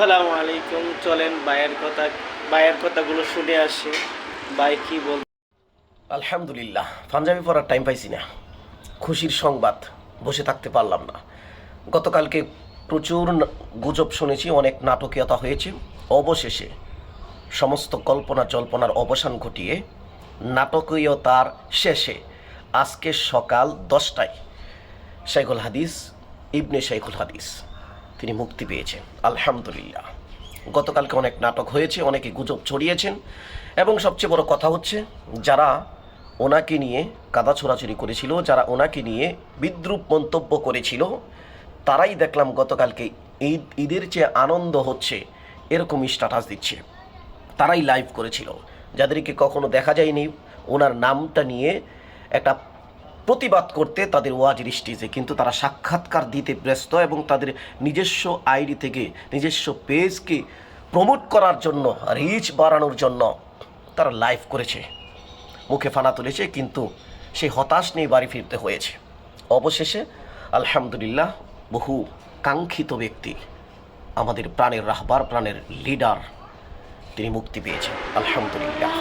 আসসালামু আলাইকুম, চলেন বায়ের কথা বায়ের কথাগুলো শুনে আসি। বাই কি বল আলহামদুলিল্লাহ, পাঞ্জাবি পরার টাইম পাইছি না। খুশির সংবাদ, বসে থাকতে পারলাম না। গতকালকে প্রচুর গুজব শুনেছি, অনেক নাটকীয়তা হয়েছে। অবশেষে সমস্ত কল্পনা জল্পনার অবসান ঘটিয়ে নাটকীয়তার শেষে আজকে সকাল দশটায় শেখুল হাদিস, ইবনে শেখুল হাদিস। তিনি মুক্তি পেয়েছেন। আলহামদুলিল্লাহ। গতকালকে অনেক নাটক হয়েছে, অনেকে গুজব ছড়িয়েছেন এবং সবচেয়ে বড় কথা হচ্ছে যারা ওনাকে নিয়ে কাদা ছোড়াছুরি করেছিল, যারা ওনাকে নিয়ে বিদ্রুপ মন্তব্য করেছিল, তারাই দেখলাম গতকালকে ঈদ, ঈদের চেয়ে আনন্দ হচ্ছে এরকম স্ট্যাটাস দিচ্ছে। তারাই লাইভ করেছিল। যাদেরকে কখনো দেখা যায়নি, ওনার নামটা নিয়ে একটা প্রতিবাদ করতে তাদের ওয়াজের স্টেজে কিন্তু তারা সাক্ষাৎকার দিতে ব্যস্ত এবং তাদের নিজস্ব আইডি থেকে, নিজস্ব পেজকে প্রমোট করার জন্য রিচ বাড়ানোর জন্য তারা লাইভ করেছে। মুখে ফানা তুলেছে, কিন্তু সেই হতাশ নিয়ে বাড়ি ফিরতে হয়েছে। অবশেষে, আলহামদুলিল্লাহ, বহু কাঙ্ক্ষিত ব্যক্তি, আমাদের প্রাণের রাহবার, প্রাণের লিডার তিনি মুক্তি পেয়েছেন। আলহামদুলিল্লাহ।